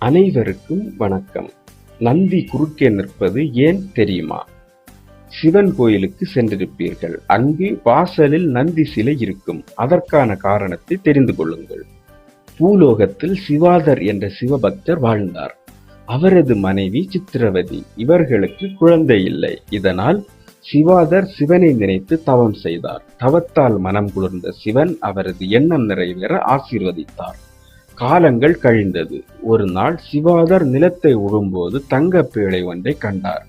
அனைவருக்கும் வணக்கம். நந்தி குறுக்கே நிற்பது ஏன் தெரியுமா? சிவன் கோயிலுக்கு சென்றிருப்பீர்கள். அங்கு வாசலில் நந்தி சிலை இருக்கும். அதற்கான காரணத்தை தெரிந்து கொள்ளுங்கள். பூலோகத்தில் சிவாதர் என்ற சிவபக்தர் வாழ்ந்தார். அவரது மனைவி சித்திரவதி. இவர்களுக்கு குழந்தை இல்லை. இதனால் சிவாதர் சிவனை நினைத்து தவம் செய்தார். தவத்தால் மனம் குளிர்ந்த சிவன் அவரது எண்ணம் நிறைவேற ஆசீர்வதித்தார். காலங்கள் கழிந்தது. ஒரு நாள் சிவாதர் நிலத்தை உழும்போது தங்க பேழை ஒன்றை கண்டார்.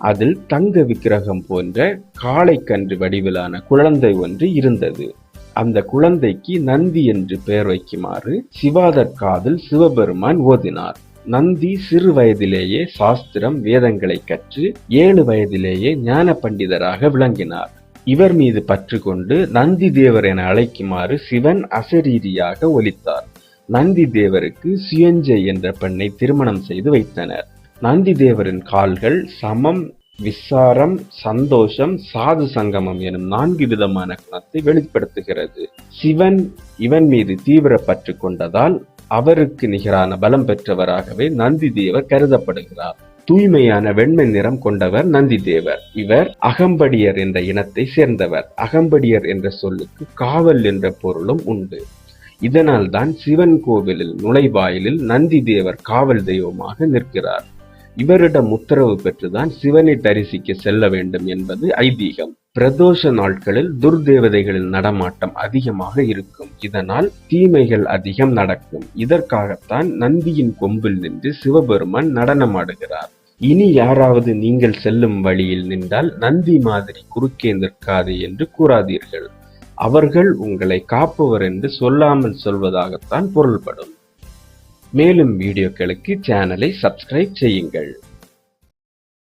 அதில் தங்க விக்கிரகம் போன்ற காளைக்கன்று வடிவிலான குழந்தை ஒன்று இருந்தது. அந்த குழந்தைக்கு நந்தி என்று பெயர் வைக்குமாறு சிவாதர் காதில் சிவபெருமான் ஓதினார். நந்தி சிறு வயதிலேயே சாஸ்திரம் வேதங்களை கற்று ஏழு வயதிலேயே ஞான பண்டிதராக விளங்கினார். இவர் மீது பற்று கொண்டு நந்தி தேவர் என அழைக்குமாறு சிவன் அசரீரியாக ஒலித்தார். நந்தி தேவருக்கு சுயஞ்சை என்ற பெண்ணை திருமணம் செய்து வைத்தனர். நந்தி தேவரின் கால்கள் சமம் விசாரம் சந்தோஷம் சாது சங்கமம் எனும் நான்கு விதமான குணத்தை வெளிப்படுத்துகிறது. சிவன் இவன் மீது தீவிர பற்று கொண்டதால் அவருக்கு நிகரான பலம் பெற்றவராகவே நந்தி தேவர் கருதப்படுகிறார். தூய்மையான வெண்மை நிறம் கொண்டவர் நந்தி தேவர் இவர் அகம்படியர் என்ற இனத்தை சேர்ந்தவர். அகம்படியர் என்ற சொல்லுக்கு காவல் என்ற பொருளும் உண்டு. இதனால் தான் சிவன் கோவிலில் நுழைவாயிலில் நந்தி தேவர் காவல் தெய்வமாக நிற்கிறார். இவரிடம் உத்தரவு பெற்றுதான் சிவனை தரிசிக்க செல்ல வேண்டும் என்பது ஐதீகம். பிரதோஷ நாட்களில் துர்தேவதைகளின் நடமாட்டம் அதிகமாக இருக்கும். இதனால் தீமைகள் அதிகம் நடக்கும். இதற்காகத்தான் நந்தியின் கொம்பில் நின்று சிவபெருமான் நடனமாடுகிறார். இனி யாராவது நீங்கள் செல்லும் வழியில் நின்றால் நந்தி மாதிரி குறுக்கே நிற்காது என்று கூறாதீர்கள். அவர்கள் உங்களை காப்பவர் என்று சொல்லாமல் சொல்வதாகத்தான் பொருள்படும். மேலும் வீடியோக்களுக்கு சேனலை சப்ஸ்கிரைப் செய்யுங்கள்.